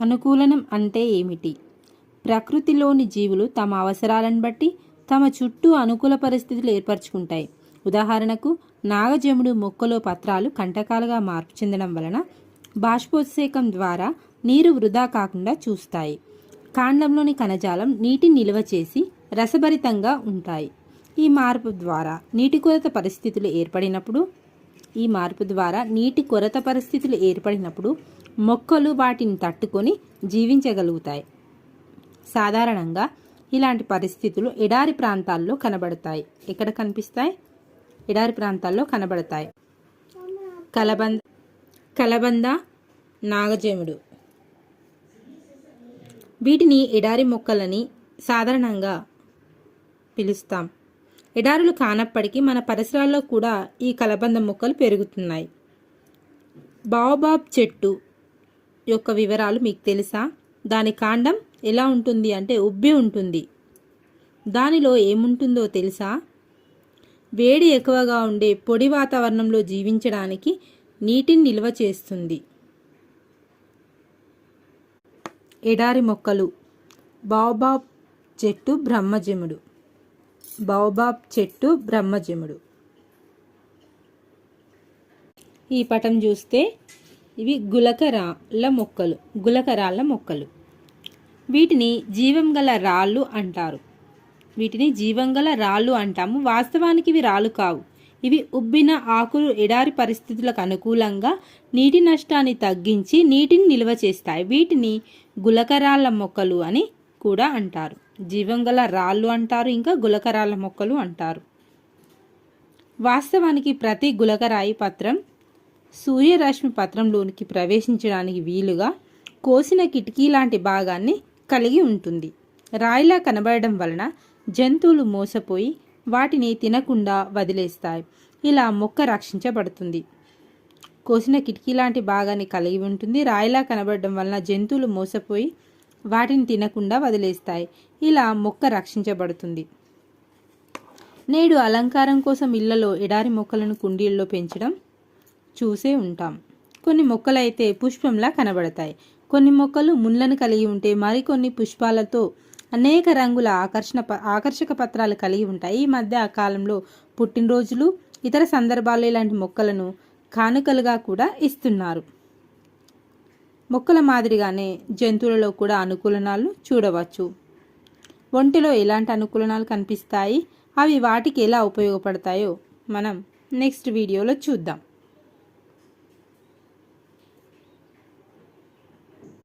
అనుకూలనం అంటే ఏమిటి? ప్రకృతిలోని జీవులు తమ అవసరాలను బట్టి తమ చుట్టూ అనుకూల పరిస్థితులు ఏర్పరచుకుంటాయి. ఉదాహరణకు నాగజముడు మొక్కలో పత్రాలు కంటకాలుగా మార్పు చెందడం వలన బాష్పోత్సేకం ద్వారా నీరు వృధా కాకుండా చూస్తాయి. కాండంలోని కణజాలం నీటిని నిల్వ చేసి రసభరితంగా ఉంటాయి. ఈ మార్పు ద్వారా నీటి కొరత పరిస్థితులు ఏర్పడినప్పుడు ఈ మార్పు ద్వారా నీటి కొరత పరిస్థితులు ఏర్పడినప్పుడు మొక్కలు వాటిని తట్టుకొని జీవించగలుగుతాయి. సాధారణంగా ఇలాంటి పరిస్థితులు ఎడారి ప్రాంతాల్లో కనబడతాయి. ఎక్కడ కనిపిస్తాయి? ఎడారి ప్రాంతాల్లో కనబడతాయి. కలబంద కలబంద నాగజముడు. వీటిని ఎడారి మొక్కలని సాధారణంగా పిలుస్తాం. ఎడారులు కానప్పటికీ మన పరిసరాల్లో కూడా ఈ కలబంద మొక్కలు పెరుగుతున్నాయి. బావబాబ్ చెట్టు యొక్క వివరాలు మీకు తెలుసా? దాని కాండం ఎలా ఉంటుంది అంటే ఉబ్బి ఉంటుంది. దానిలో ఏముంటుందో తెలుసా? వేడి ఎక్కువగా ఉండే పొడి వాతావరణంలో జీవించడానికి నీటిని నిల్వ చేస్తుంది. ఎడారి మొక్కలు. బాబాబ్ చెట్టు బ్రహ్మజముడు. బాబాబ్ చెట్టు బ్రహ్మజముడు. ఈ పటం చూస్తే ఇవి గులకరాళ్ళ మొక్కలు గులకరాళ్ళ మొక్కలు. వీటిని జీవం గల రాళ్ళు అంటారు. వీటిని జీవం గల రాళ్ళు అంటాము. వాస్తవానికి ఇవి రాళ్ళు కావు. ఇవి ఉబ్బిన ఆకులు ఎడారి పరిస్థితులకు అనుకూలంగా నీటి నష్టాన్ని తగ్గించి నీటిని నిల్వ చేస్తాయి. వీటిని గులకరాళ్ళ మొక్కలు అని కూడా అంటారు. జీవం గల రాళ్ళు అంటారు ఇంకా గులకరాల మొక్కలు అంటారు. వాస్తవానికి ప్రతి గులకరాయి పత్రం సూర్యరశ్మి పత్రంలోనికి ప్రవేశించడానికి వీలుగా కోసిన కిటికీ లాంటి భాగాన్ని కలిగి ఉంటుంది. రాయిలా కనబడడం వలన జంతువులు మోసపోయి వాటిని తినకుండా వదిలేస్తాయి. ఇలా మొక్క రక్షించబడుతుంది. కోసిన కిటికీ లాంటి భాగాన్ని కలిగి ఉంటుంది. రాయిలా కనబడడం వలన జంతువులు మోసపోయి వాటిని తినకుండా వదిలేస్తాయి. ఇలా మొక్క రక్షించబడుతుంది. నేడు అలంకారం కోసం ఇళ్ళలో ఎడారి మొక్కలను కుండీల్లో పెంచడం చూసే ఉంటాం. కొన్ని మొక్కలైతే పుష్పంలా కనబడతాయి. కొన్ని మొక్కలు ముళ్ళను కలిగి ఉంటే మరికొన్ని పుష్పాలతో అనేక రంగుల ఆకర్షణ ప- ఆకర్షక పత్రాలు కలిగి ఉంటాయి. ఈ మధ్య ఆ కాలంలో పుట్టినరోజులు ఇతర సందర్భాల్లో ఇలాంటి మొక్కలను కానుకలుగా కూడా ఇస్తున్నారు. మొక్కల మాదిరిగానే జంతువులలో కూడా అనుకూలనాలు చూడవచ్చు. ఒంటిలో ఎలాంటి అనుకూలనాలు కనిపిస్తాయి? అవి వాటికి ఎలా ఉపయోగపడతాయో మనం నెక్స్ట్ వీడియోలో చూద్దాం.